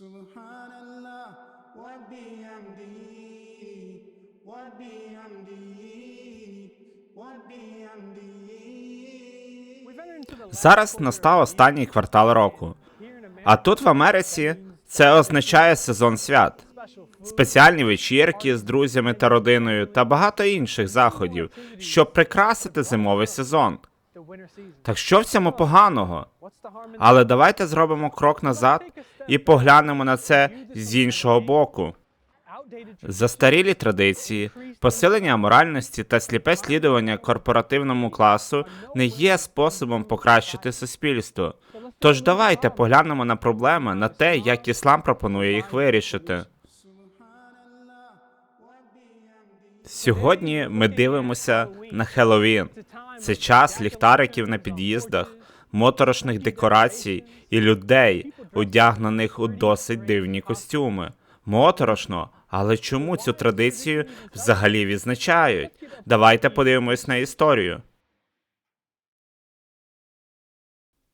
Wa bihamdihi wa bihamdihi Зараз настав останній квартал року. А тут в Америці це означає сезон свят, спеціальні вечірки з друзями та родиною та багато інших заходів, щоб прикрасити зимовий сезон. Так що в цьому поганого? Але давайте зробимо крок назад і поглянемо на це з іншого боку. Застарілі традиції, посилення моральності та сліпе слідування корпоративному класу не є способом покращити суспільство. Тож давайте поглянемо на проблеми, на те, як іслам пропонує їх вирішити. Сьогодні ми дивимося на Хеллоуін. Це час ліхтариків на під'їздах, моторошних декорацій і людей, одягнених у досить дивні костюми. Моторошно, але чому цю традицію взагалі відзначають? Давайте подивимось на історію.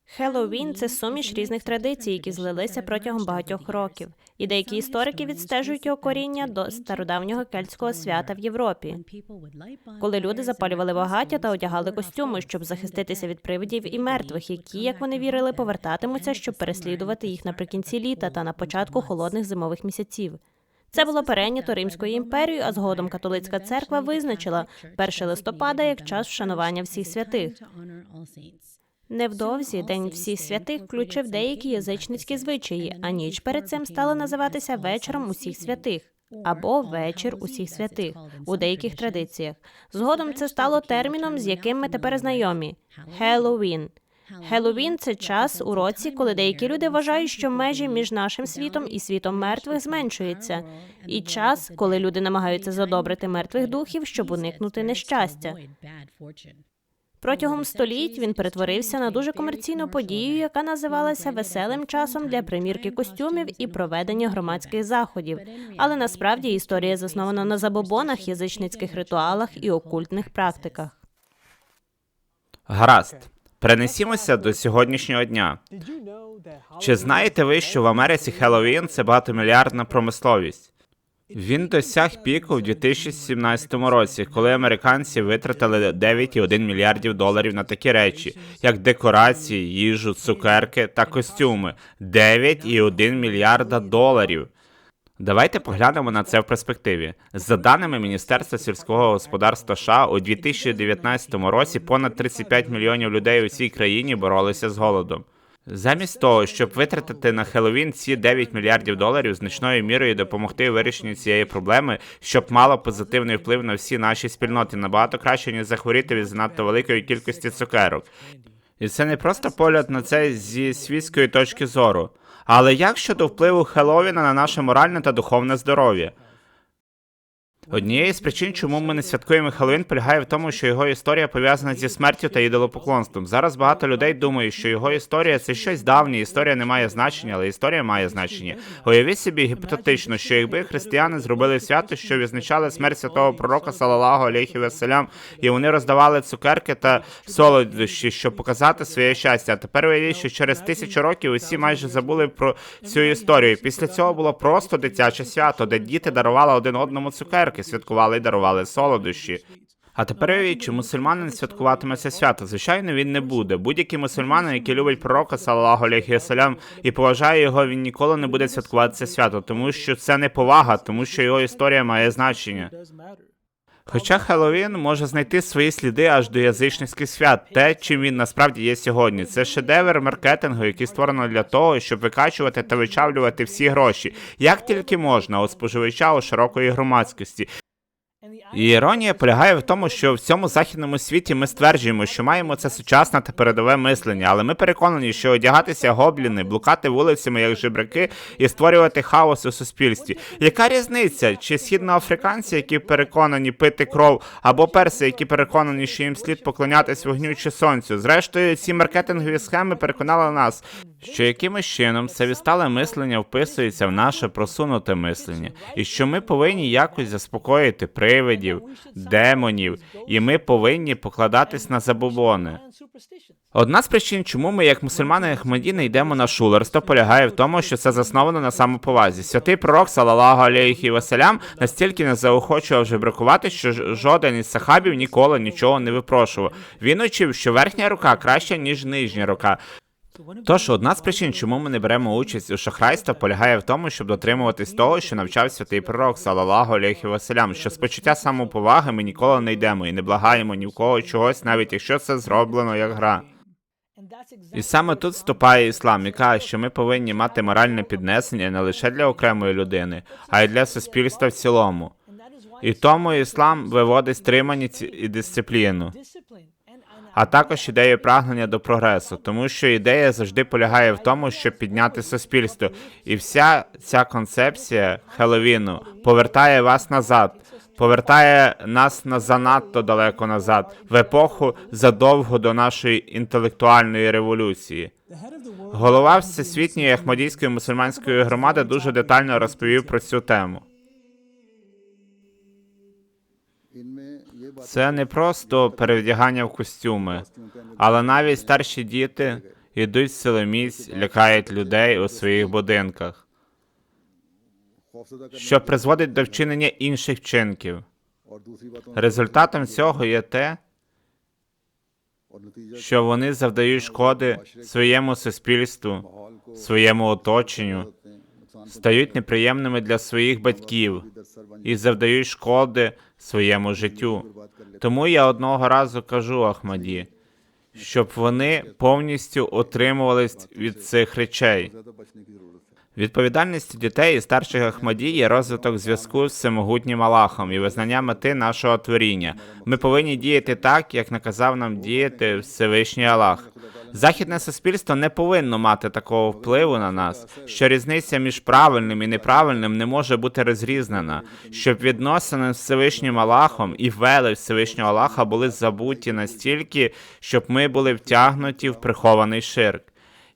Хеллоуін – це суміш різних традицій, які злилися протягом багатьох років, і деякі історики відстежують його коріння до стародавнього кельтського свята в Європі, коли люди запалювали багаття та одягали костюми, щоб захиститися від привидів і мертвих, які, як вони вірили, повертатимуться, щоб переслідувати їх наприкінці літа та на початку холодних зимових місяців. Це було перейнято Римською імперією, а згодом католицька церква визначила 1 листопада як час вшанування всіх святих. Невдовзі День всіх святих включив деякі язичницькі звичаї, а ніч перед цим стала називатися вечором усіх святих або вечір усіх святих у деяких традиціях. Згодом це стало терміном, з яким ми тепер знайомі Хеллоуін. Хеллоуін – це час у році, коли деякі люди вважають, що межі між нашим світом і світом мертвих зменшуються, і час, коли люди намагаються задобрити мертвих духів, щоб уникнути нещастя. Протягом століть він перетворився на дуже комерційну подію, яка називалася веселим часом для примірки костюмів і проведення громадських заходів. Але насправді історія заснована на забобонах, язичницьких ритуалах і окультних практиках. Гаразд, перенесімося до сьогоднішнього дня. Чи знаєте ви, що в Америці Хеллоуін – це багатомільярдна промисловість? Він досяг піку в 2017 році, коли американці витратили 9,1 мільярдів доларів на такі речі, як декорації, їжу, цукерки та костюми. 9,1 мільярда доларів. Давайте поглянемо на це в перспективі. За даними Міністерства сільського господарства США, у 2019 році понад 35 мільйонів людей у цій країні боролися з голодом. Замість того, щоб витратити на Хеллоуін ці 9 мільярдів доларів, значною мірою допомогти у вирішенні цієї проблеми, щоб мало позитивний вплив на всі наші спільноти, набагато краще ніж захворіти від занадто великої кількості цукерок. І це не просто погляд на це зі світської точки зору. Але як щодо впливу Хеллоуіна на наше моральне та духовне здоров'я? Однією з причин, чому ми не святкуємо Хеллоуін, полягає в тому, що його історія пов'язана зі смертю та ідолопоклонством. Зараз багато людей думають, що його історія це щось давнє, історія не має значення, але історія має значення. Уявіть собі гіпотетично, що якби християни зробили свято, що відзначали смерть святого пророка салалаху алейхі веселям, і вони роздавали цукерки та солодощі, щоб показати своє щастя. А тепер уявіть, що через тисячу років усі майже забули про цю історію. Після цього було просто дитяче свято, де діти дарували один одному цукерки, святкували і дарували солодощі. А тепер чи мусульманин святкуватиметься свято. Звичайно, він не буде. Будь-який мусульманин, який любить пророка, алейхі салям, і поважає його, він ніколи не буде святкувати це свято, тому що це не повага, тому що його історія має значення. Хоча Хеллоуін може знайти свої сліди аж до язичницьких свят, те, чим він насправді є сьогодні. Це шедевр маркетингу, який створено для того, щоб викачувати та вичавлювати всі гроші, як тільки можна у споживача у широкої громадськості. І іронія полягає в тому, що в цьому західному світі ми стверджуємо, що маємо це сучасне та передове мислення, але ми переконані, що одягатися гобліни, блукати вулицями як жебраки і створювати хаос у суспільстві. Яка різниця? Чи східноафриканці, які переконані пити кров, або перси, які переконані, що їм слід поклонятись вогню чи сонцю? Зрештою, ці маркетингові схеми переконали нас, що якимось чином це відстале мислення вписується в наше просунуте мислення, і що ми повинні якось заспокоїти привидів, демонів, і ми повинні покладатись на забобони. Одна з причин, чому ми, як мусульмани Ахмаді, не йдемо на шулерство, полягає в тому, що це засновано на самоповазі. Святий пророк, салалаху алейхі васалям, настільки не заохочував жебракувати, що жоден із сахабів ніколи нічого не випрошував. Він учив, що верхня рука краща, ніж нижня рука. Тож одна з причин, чому ми не беремо участь у шахрайстві, полягає в тому, щоб дотримуватись того, що навчав святий пророк, салалаху алейхі васалям, що з почуття самоповаги ми ніколи не йдемо і не благаємо ні в кого чогось, навіть якщо це зроблено як гра. І саме тут вступає іслам і каже, що ми повинні мати моральне піднесення не лише для окремої людини, а й для суспільства в цілому. І тому іслам виводить стриманість і дисципліну, а також ідею прагнення до прогресу, тому що ідея завжди полягає в тому, щоб підняти суспільство. І вся ця концепція Хеллоуіну повертає вас назад, повертає нас на занадто далеко назад, в епоху задовго до нашої інтелектуальної революції. Голова Всесвітньої Ахмадійської мусульманської громади дуже детально розповів про цю тему. Це не просто перевдягання в костюми, але навіть старші діти йдуть силоміць, лякають людей у своїх будинках, що призводить до вчинення інших вчинків. Результатом цього є те, що вони завдають шкоди своєму суспільству, своєму оточенню, стають неприємними для своїх батьків і завдають шкоди своєму життю. Тому я одного разу кажу Ахмаді, щоб вони повністю утримувались від цих речей. Відповідальністю дітей і старших Ахмаді є розвиток зв'язку з всемогутнім Аллахом і визнання мети нашого творіння. Ми повинні діяти так, як наказав нам діяти Всевишній Аллах. Західне суспільство не повинно мати такого впливу на нас, що різниця між правильним і неправильним не може бути розрізнена, щоб відносини з Всевишнім Аллахом і вели Всевишнього Аллаха були забуті настільки, щоб ми були втягнуті в прихований ширк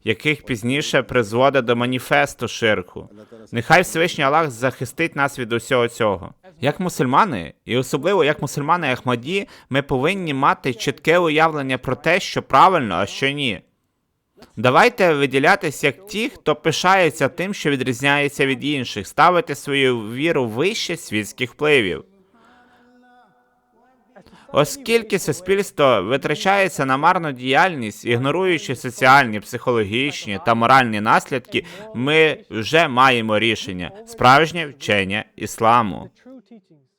яких пізніше призводить до маніфесту ширку. Нехай Всевишній Аллах захистить нас від усього цього. Як мусульмани, і особливо як мусульмани Ахмаді, ми повинні мати чітке уявлення про те, що правильно, а що ні. Давайте виділятися як ті, хто пишається тим, що відрізняється від інших, ставити свою віру вище світських впливів. Оскільки суспільство витрачається на марну діяльність, ігноруючи соціальні, психологічні та моральні наслідки, ми вже маємо рішення справжнє вчення ісламу. teachings.